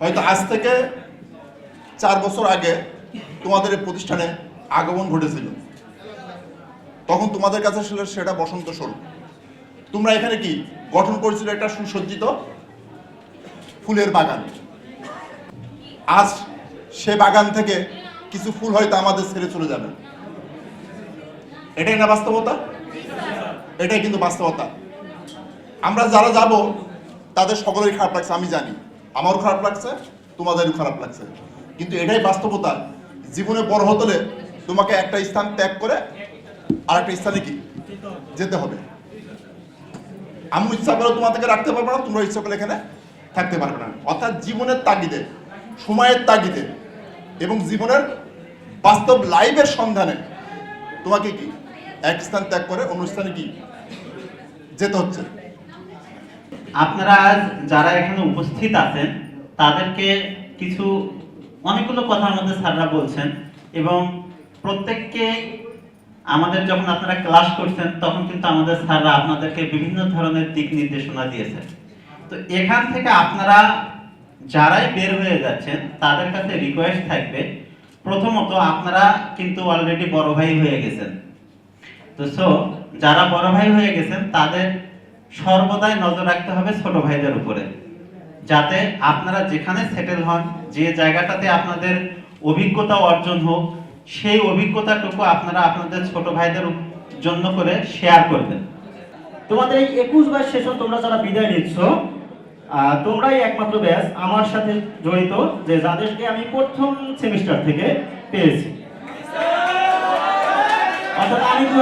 হয়তো আজ থেকে চার বছর আগে তোমাদের এই প্রতিষ্ঠানে আগমন ঘটেছিল। তখন তোমাদের কাছে ছিল সেটা বসন্ত স্বরূপ তোমরা এখানে কি গঠন করেছিল একটা সুসজ্জিত ফুলের বাগান? আজ সে বাগান থেকে কিছু ফুল হয়তো আমাদের ছেড়ে চলে যাবে। এটাই না বাস্তবতা? এটাই কিন্তু বাস্তবতা। আমরা যারা যাব, তাদের সকলেরই খারাপ লাগছে, আমি জানি। আমারও খারাপ লাগছে, তোমাদেরও খারাপ লাগছে। কিন্তু এটাই বাস্তবতা। জীবনে বড় হতলে তোমাকে একটা স্থান ত্যাগ করে আর একটা স্থানে কি? যেতে হবে। আমি ইচ্ছা করে তোমাদেরকে রাখতে পারব না, তোমরা ইচ্ছা করে এখানে থাকতে পারবে না। অর্থাৎ জীবনের তাগিদে, সময়ের তাগিদে এবং জীবনের বাস্তব লাইফের সন্ধানে তোমাকে কি? এক স্থান ত্যাগ করে অন্য স্থানে কি? যেতে হচ্ছে। আপনারা আজ যারা এখানে উপস্থিত আছেন, তাদেরকে কিছু অনেকগুলো কথার মধ্যে স্যাররা বলছেন এবং প্রত্যেককে আমাদের যখন আপনারা ক্লাস করছেন, তখন কিন্তু আমাদের স্যাররা আপনাদেরকে বিভিন্ন ধরনের দিক নির্দেশনা দিয়েছেন। তো এখান থেকে আপনারা যারাই বের হয়ে যাচ্ছেন, তাদের কাছে রিকোয়েস্ট থাকবে, প্রথমত আপনারা কিন্তু অলরেডি বড় ভাই হয়ে গেছেন। তো সো যারা বড় ভাই হয়ে গেছেন, তাদের সর্বদাই নজর রাখতে হবে ছোট ভাইদের উপরে। যাতে আপনারা যেখানে সেটেল হন, যে জায়গাটাতে আপনাদের অভিজ্ঞতা অর্জন হোক, সেই অভিজ্ঞতাটুকু আপনারা আপনাদের ছোট ভাইদের জন্য করে শেয়ার করবেন। তোমাদের এই একুশ বার সেশন তোমরা যারা বিদায় নিচ্ছ তোমরাই একমাত্র ব্যাস আমার সাথে জড়িত, যে যাদেরকে আমি প্রথম সেমিস্টার থেকে পেয়েছি। অর্থাৎ আমি দু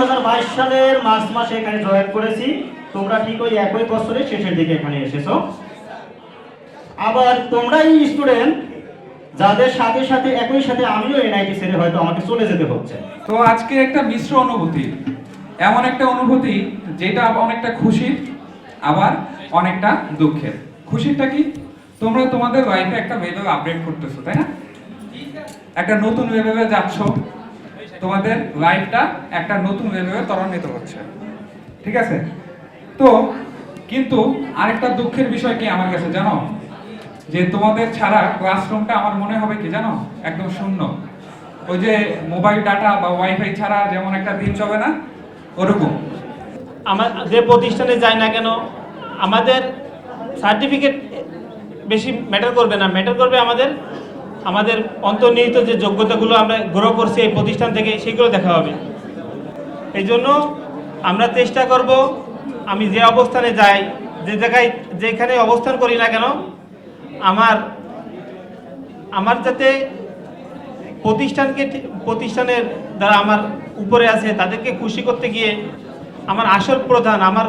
সালের মার্চ মাসে এখানে জয়েন করেছি। তোমরা ঠিক ওই একই বছরের শেষের দিকে এখানে এসেছ। আবার তোমরাই স্টুডেন্ট যাদের সাথে সাথে একই সাথে আমিও এনআইটি হয়তো আমাকে চলে যেতে হচ্ছে। তো আজকে একটা মিশ্র অনুভূতি, এমন একটা অনুভূতি যেটা অনেকটা খুশির, আবার অনেকটা দুঃখের। খুশিরটা কি? তোমরা তোমাদের লাইফে একটা ওয়েবে আপডেট করতেছো, তাই না? একটা নতুন ওয়েবে যাচ্ছ তোমাদের লাইফটা একটা নতুন ওয়েবে ত্বরান্বিত হচ্ছে। ঠিক আছে? তো কিন্তু আরেকটা দুঃখের বিষয় কি আমার কাছে জানো? যে তোমাদের ছাড়া ক্লাসরুমটা আমার মনে হবে কি জানো? একদম শূন্য। ওই যে মোবাইল ডাটা বা ওয়াইফাই ছাড়া যেমন একটা দিন চলে না, ওরকম। আমার যে প্রতিষ্ঠানে যাই না কেন, আমাদের সার্টিফিকেট বেশি ম্যাটার করবে না। ম্যাটার করবে আমাদের আমাদের অন্তর্নিহিত যে যোগ্যতাগুলো আমরা গ্রো করছি এই প্রতিষ্ঠান থেকে, সেগুলো দেখা হবে। এই জন্য আমরা চেষ্টা করব, আমি যে অবস্থানে যাই, যে জায়গায়, যেখানে অবস্থান করি না কেন, আমার আমার যাতে প্রতিষ্ঠানকে, প্রতিষ্ঠানের দ্বারা আমার উপরে আছে, তাদেরকে খুশি করতে গিয়ে আমার আসল প্রধান, আমার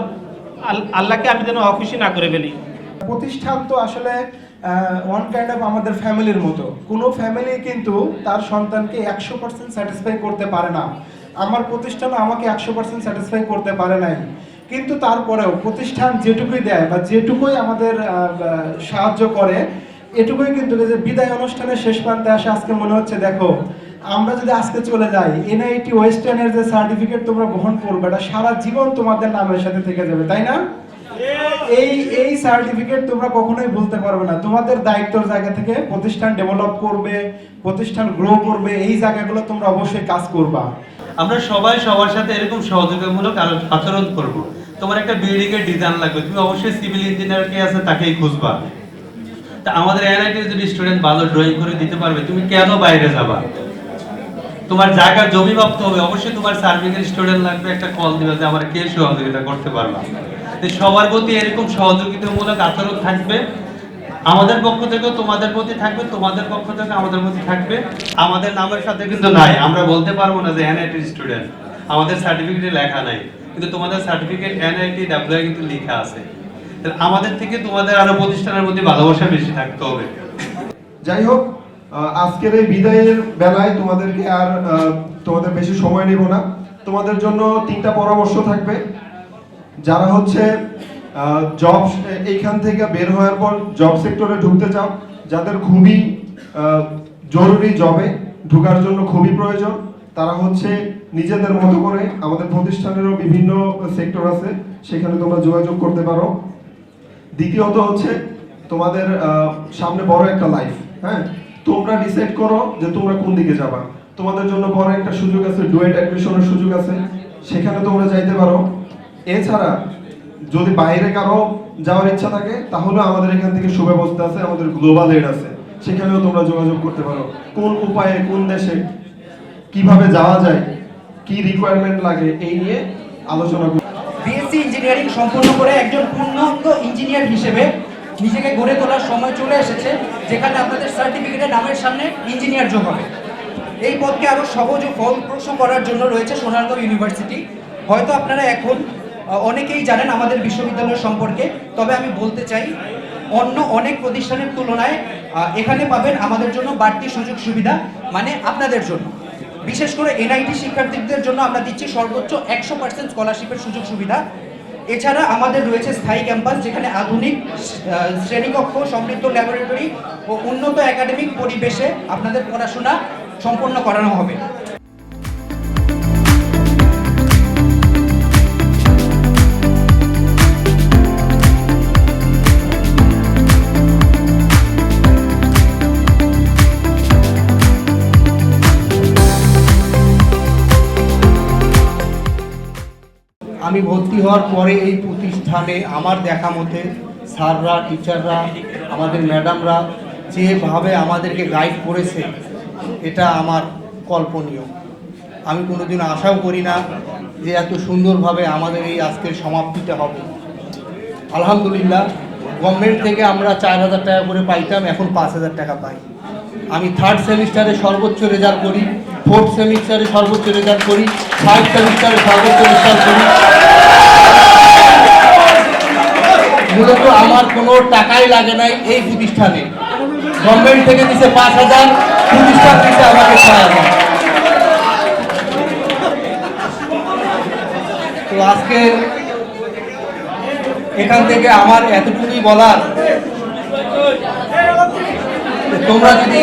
আল- আল্লাহকে আমি যেন অখুশি না করে ফেলি। প্রতিষ্ঠান তো আসলে ওয়ান কাইন্ড অফ আমাদের ফ্যামিলির মতো। কোনো ফ্যামিলি কিন্তু তার সন্তানকে একশো পার্সেন্ট স্যাটিসফাই করতে পারে না। আমার প্রতিষ্ঠান আমাকে একশো পার্সেন্ট স্যাটিসফাই করতে পারে নাই। কিন্তু তারপরেও প্রতিষ্ঠান যেটুকুই দেয় বা যেটুকুই আমাদের সাহায্য করে, এটুকুই কিন্তু যে বিদায় অনুষ্ঠানের শেষ প্রান্তে আসে, আজকে মনে হচ্ছে, দেখো, আমরা যদি আজকে চলে যাই এনআইটি ওয়েস্টার্নের যে সার্টিফিকেট তোমরা গ্রহণ করবে, এটা সারা জীবন তোমাদের নামের সাথে থেকে যাবে, তাই না? এই এই সার্টিফিকেট তোমরা কখনোই বলতে পারবে না। তোমাদের দায়িত্বর জায়গা থেকে প্রতিষ্ঠান ডেভেলপ করবে, প্রতিষ্ঠান গ্রো করবে, এই জায়গাগুলো তোমরা অবশ্যই কাজ করবা। আমরা সবাই সবার সাথে এরকম সহযোগিতামূলক আচরণ করব। তোমার একটা বিল্ডিং এর ডিজাইন লাগবে। তুমি অবশ্যই সিভিল ইঞ্জিনিয়ার কে আছে তাকেই খুঁজবা। তা আমাদের এনআইটির যদি স্টুডেন্ট ভালো ড্রয়িং করে দিতে পারবে, তুমি কেন বাইরে যাবা? তোমার জায়গা জমি মাপতে হবে। অবশ্যই তোমার সার্ভিং এর স্টুডেন্ট লাগবে, একটা কল দিবে যে, আমার কে সহযোগিতা করতে পারবা? সবার প্রতি এরকম সহযোগিতামূলক আচরণ থাকবে, আমাদের পক্ষ থেকে তোমাদের প্রতি থাকবে, তোমাদের পক্ষ থেকে আমাদের প্রতি থাকবে। আমাদের নামের সাথে কিন্তু নাই, আমরা বলতে পারব না যে এনআইটি স্টুডেন্ট আমাদের সার্টিফিকেটে লেখা নাই, কিন্তু তোমাদের সার্টিফিকেট এনআইটি ডাব্লিউ কিন্তু লেখা আছে। আমাদের থেকে তোমাদের আরও প্রতিষ্ঠানের প্রতি ভালোবাসা বেশি থাকতে হবে। যাই হোক আজকের এই বিদায়ের বেলায় তোমাদেরকে আর তোমাদের বেশি সময় নেব না। তোমাদের জন্য তিনটা পরামর্শ থাকবে। যারা হচ্ছে জব এইখান থেকে বের হওয়ার পর জব সেক্টরে ঢুকতে চাও, যাদের খুবই জরুরি জবে ঢোকার জন্য খুবই প্রয়োজন, তারা হচ্ছে নিজেদের মতো করে আমাদের প্রতিষ্ঠানেরও বিভিন্ন সেক্টর আছে, সেখানে তোমরা যোগাযোগ করতে পারো। দ্বিতীয়ত হচ্ছে, তোমাদের সামনে বড় একটা লাইফ হ্যাঁ? তোমরা ডিসাইড করো যে তোমরা কোন দিকে যাবা। তোমাদের জন্য বড় একটা সুযোগ আছে ডুয়েট অ্যাডমিশনের সুযোগ আছে, সেখানে তোমরা যাইতে পারো। এছাড়া যদি বাইরে কারও যাওয়ার ইচ্ছা থাকে, তাহলে আমাদের এখান থেকে সুব্যবস্থা আছে, আমাদের গ্লোবাল এড আছে। সেখানেও তোমরা যোগাযোগ করতে পারো। কোন উপায়ে, কোন দেশে কীভাবে যাওয়া যায়, কি রিকোয়ারমেন্ট লাগে, এই নিয়ে আলোচনা করব। বিএসসি ইঞ্জিনিয়ারিং সম্পূর্ণ করে একজন পূর্ণাঙ্গ ইঞ্জিনিয়ার হিসেবে নিজেকে গড়ে তোলার সময় চলে এসেছে, যেখানে আপনাদের সার্টিফিকেটের নামের সামনে ইঞ্জিনিয়ার যোগ হবে। এই পদকে আরও সহজ ও ফলপ্রসূ করার জন্য রয়েছে সোনারগাঁও ইউনিভার্সিটি হয়তো আপনারা এখন অনেকেই জানেন আমাদের বিশ্ববিদ্যালয় সম্পর্কে, তবে আমি বলতে চাই, অন্য অনেক প্রতিষ্ঠানের তুলনায় এখানে পাবেন আমাদের জন্য বাড়তি সুযোগ সুবিধা মানে আপনাদের জন্য। বিশেষ করে এনআইটি শিক্ষার্থীদের জন্য আমরা দিচ্ছি সর্বোচ্চ একশো পার্সেন্ট স্কলারশিপের সুযোগ সুবিধা। এছাড়া আমাদের রয়েছে স্থায়ী ক্যাম্পাস, যেখানে আধুনিক শ্রেণীকক্ষ, সমৃদ্ধ ল্যাবরেটরি ও উন্নত একাডেমিক পরিবেশে আপনাদের পড়াশোনা সম্পন্ন করানো হবে। আমি ভর্তি হওয়ার পরে এই প্রতিষ্ঠানে আমার দেখা মতে স্যাররা, টিচাররা, আমাদের ম্যাডামরা যেভাবে আমাদেরকে গাইড করেছে, এটা আমার কল্পনীয়। আমি কোনোদিন আশাও করি না যে এত সুন্দরভাবে আমাদের এই আজকের সমাপ্তিটা হবে। আলহামদুলিল্লাহ গভর্নমেন্ট থেকে আমরা চার হাজার টাকা করে পাইতাম, এখন পাঁচ হাজার টাকা পাই। আমি থার্ড সেমিস্টারে সর্বোচ্চ রেজাল্ট করি ফোর্থ সেমিস্টারে সর্বোচ্চ রেজাল্ট করি ফাইভ সেমিস্টারে সর্বোচ্চ রেজাল্ট করি। কোনো টাকাই লাগে নাই এই প্রতিষ্ঠানে। গভর্নমেন্ট থেকে দিছে পাঁচ হাজার, প্রতিষ্ঠান দিছে আমাকে ছয় আজকে এখান থেকে আমার এতটুকুই বলার। তোমরা যদি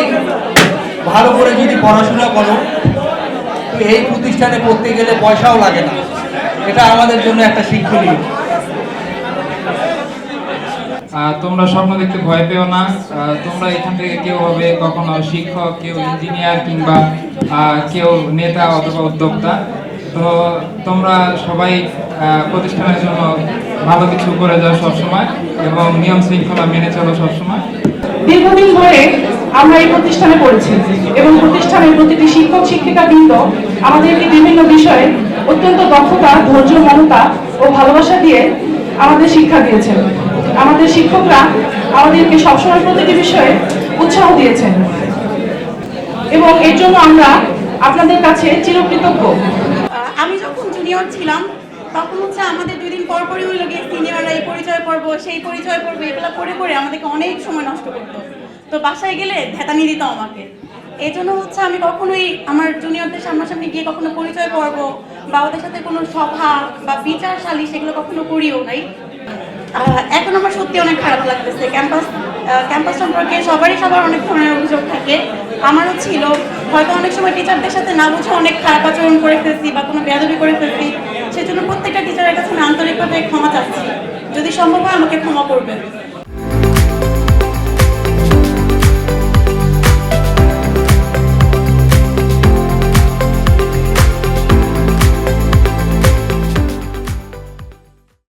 ভালো করে যদি পড়াশোনা করো, তো এই প্রতিষ্ঠানে পড়তে গেলে পয়সাও লাগে না। এটা আমাদের জন্য একটা শিক্ষণীয়। তোমরা স্বপ্ন দেখতে ভয় পেও না। তোমরা এখান থেকে কেউ হবে কখনো শিক্ষক, কেউ ইঞ্জিনিয়ার কিংবা কেউ নেতা অথবা উদ্যোক্তা। তো তোমরা সবাই প্রতিষ্ঠানের জন্য ভালো কিছু করে যাও সবসময় এবং নিয়ম শৃঙ্খলা মেনে চলো সবসময়। দীর্ঘদিন ধরে আমরা এই প্রতিষ্ঠানে পড়েছি এবং প্রতিষ্ঠানের প্রতিটি শিক্ষক শিক্ষিকা বৃন্দ আমাদেরকে বিভিন্ন বিষয়ে অত্যন্ত দক্ষতা, ধৈর্য, মমতা ও ভালোবাসা দিয়ে আমাদের শিক্ষা দিয়েছেন। আমাদের শিক্ষকরা আমাদেরকে সবসময় প্রতিটি বিষয়ে উৎসাহ দিয়েছেন। এবং এর জন্য আমরা আপনাদের কাছে চিরকৃতজ্ঞ। আমি যখন জুনিয়র ছিলাম, তখন হচ্ছে আমাদের দুই দিন পর পরই ওই লোকের সিনিয়ররা এই পরিচয় পর্ব, সেই পরিচয় পর্ব, এগুলো করে করে আমাদেরকে অনেক সময় নষ্ট করতো। তো বাসায় গেলে ধেতানি দিত আমাকে। এই জন্য হচ্ছে আমি কখনোই আমার জুনিয়রদের সামনাসামনি গিয়ে কখনো পরিচয় পর্ব বা ওদের সাথে কোনো সভা বা বিচার সালি সেগুলো কখনো করিও নাই। এখন আমার সত্যি অনেক খারাপ লাগতেছে। ক্যাম্পাস ক্যাম্পাস সম্পর্কে সবারই সবার অনেক ধরনের অভিযোগ থাকে। আমারও ছিল। হয়তো অনেক সময় টিচারদের সাথে না বুঝে অনেক খারাপ আচরণ করে ফেলছি বা কোনো বেয়াদবি করে ফেলছি। সেজন্য প্রত্যেকটা টিচারের কাছে আমি আন্তরিকভাবে ক্ষমা চাচ্ছি। যদি সম্ভব হয় আমাকে ক্ষমা করবেন।